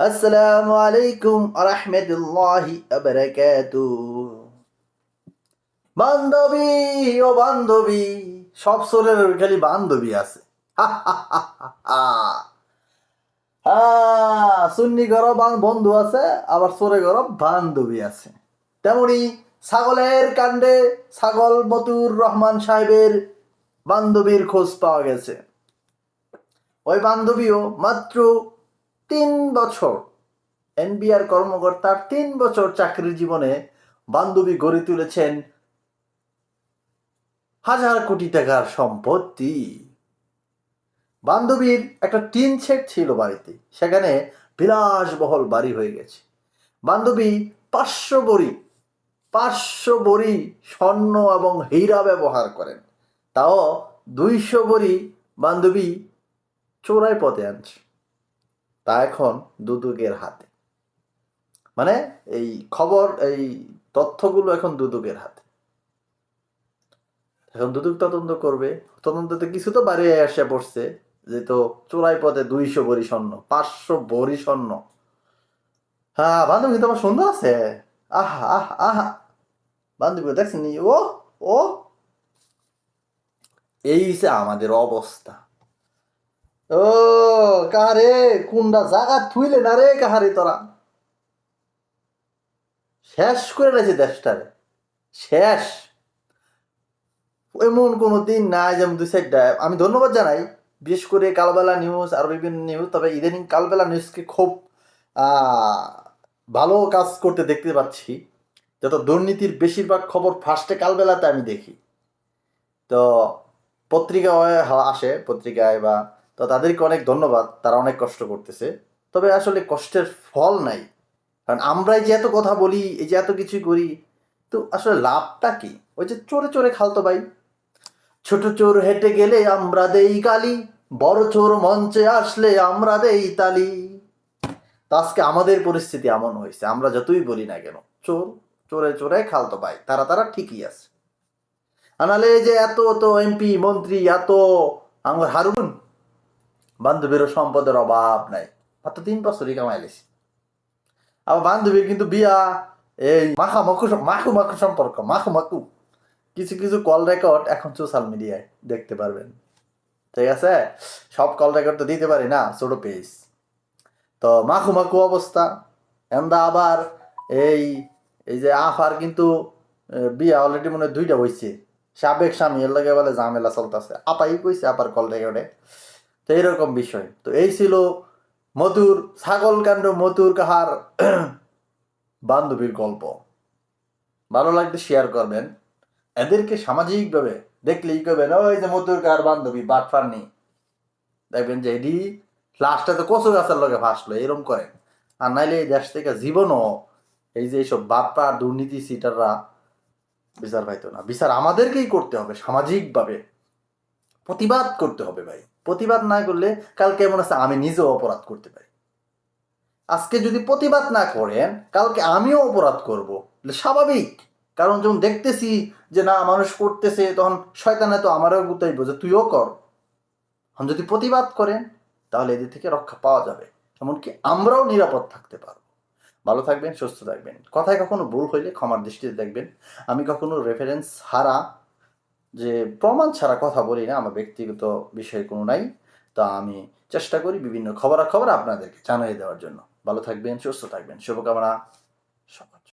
আসসালামু আলাইকুম আরহামতুল্লাহি বারাকাতু। বান্ধবী ও বান্ধবী, সব সোরের খালি বান্ধবী আছে। সুন্নি বন্ধু আছে, আবার সোরে গরব বান্ধবী আছে। তেমনি ছাগলের কাণ্ডে ছাগল মতুর রহমান সাহেবের বান্ধবীর খোঁজ পাওয়া গেছে। ওই বান্ধবীও মাত্র তিন বছর। এনবিআর কর্মকর্তার তিন বছর চাকরির জীবনে বান্ধবী গড়ে তুলেছেন হাজার কোটি টাকার সম্পত্তি। বান্ধবীর একটা টিন সেট ছিল বাড়িতে। সেখানে বিলাসবহল বাড়ি হয়ে গেছে। বান্ধবী পাঁচশো বড়ি পাঁচশো বড়ি স্বর্ণ এবং হীরা ব্যবহার করেন। তাও দুইশো বড়ি বান্ধবী চোরাই পথে আনছে। তা এখন দুদুকের হাতে। মানে এই খবর, এই তথ্যগুলো এখন দুদুকের হাতে। এখন দুদুক তদন্ত করবে। তদন্ততে কিছু তো বাড়ি আসে পড়ছে যে তো চোরাই পথে দুইশো বড়ি স্বর্ণ, পাঁচশো বড়ি স্বর্ণ। হ্যাঁ বান্ধবী তোমার সুন্দর আছে। আহা আহা আহা। বান্ধবী দেখছেন ও ও এই যে আমাদের অবস্থা। ও, কাহারে? কুন্ডা জাগা থুইলে না রে কাহারে তোরা? শেষ করে রয়েছে দেশটারে। শেষ। এমন কোনো দিন নাই যেমন দুই সাইডটা। আমি ধন্যবাদ জানাই। বিশেষ করে কালবেলা নিউজ আর বিভিন্ন নিউজ তবে ইদানিং কালবেলা নিউজকে খুব ভালো কাজ করতে দেখতে পাচ্ছি। যত দুর্নীতির বেশিরভাগ খবর ফার্স্টে কালবেলাতে আমি দেখি। তো পত্রিকা আসে, পত্রিকায় বা তো তাদেরকে অনেক ধন্যবাদ, তারা অনেক কষ্ট করতেছে। তবে আসলে কষ্টের ফল নাই। কারণ আমরাই যে এত কথা বলি, এই যে এত কিছু করি, তো আসলে লাভটা কি? ওই যে চোরে চোরে খালতো ভাই। ছোট চোর হেঁটে গেলে আমরা দেই গালি বড় চোর মঞ্চে আসলে আমরা দেই তালি। তো আজকে আমাদের পরিস্থিতি এমন হয়েছে, আমরা যতই বলি না কেন, চোর, চোরে চোরে খালতো ভাই, তারা তারা ঠিকই আছে। আনালে যে এত তো এমপি, মন্ত্রী, এত আমার হারুন বান্ধবীরও সম্পদের অভাব নাই। মাত্র তিন বছরই কামাইলেছি আবার বান্ধবীর কিন্তু বিয়া, এই মাখা মাখু মাখু সম্পর্ক মাখু মাখু কিছু কিছু কল রেকর্ড এখন সোশ্যাল মিডিয়ায় দেখতে পারবেন। ঠিক আছে? সব কল রেকর্ড তো দিতে পারি না, ছোট পেজ তো মাখু মাখু অবস্থা। এন্দা আবার এই এই যে আফার কিন্তু বিয়া অলরেডি মনে হয় দুইটা হয়েছে সাবেক স্বামী এর লাগে বলে ঝামেলা চলতেছে। আপাই কইছে আপার কল রেকর্ডে তো এইরকম বিষয়। তো এই ছিল মধুর, ছাগল কাণ্ড, মধুর কাহার বান্ধবীর গল্প। ভালো লাগলে শেয়ার করবেন। এদেরকে সামাজিকভাবে দেখলেই করবেন ওই যে মধুর কাহার বান্ধবী বাটফার নেই দেখবেন যে এডি লাস্টে তো কচু গাছের লগে ফাঁসলো এরম করেন আর নাইলে এই দেশ থেকে জীবনও এই যে এইসব বাটপা দুর্নীতি, সিটাররা বিচার পাইতো না। বিচার আমাদেরকেই করতে হবে, সামাজিকভাবে। প্রতিবাদ করতে হবে ভাই। প্রতিবাদ না করলে কালকে এমন আছে? আমি নিজেও অপরাধ করতে পারি। আজকে যদি প্রতিবাদ না করেন, কালকে আমিও অপরাধ করব। স্বাভাবিক। কারণ যখন দেখতেছি যে না, মানুষ করতেছে, তখন শয়তানে তো আমারও গুতাইব যে তুইও কর। যদি প্রতিবাদ করেন, তাহলে এদের থেকে রক্ষা পাওয়া যাবে। এমনকি আমরাও নিরাপদ থাকতে পারব। ভালো থাকবেন, সুস্থ থাকবেন। কথায় কখনো ভুল হইলে ক্ষমার দৃষ্টিতে দেখবেন। আমি কখনো রেফারেন্স ছাড়া যে প্রমাণ ছাড়া কথা বলি না, আমার ব্যক্তিগত বিষয় কোনো নাই। তা আমি চেষ্টা করি বিভিন্ন খবরাখবর আপনাদেরকে জানিয়ে দেওয়ার জন্য। ভালো থাকবেন, সুস্থ থাকবেন। শুভকামনা সবার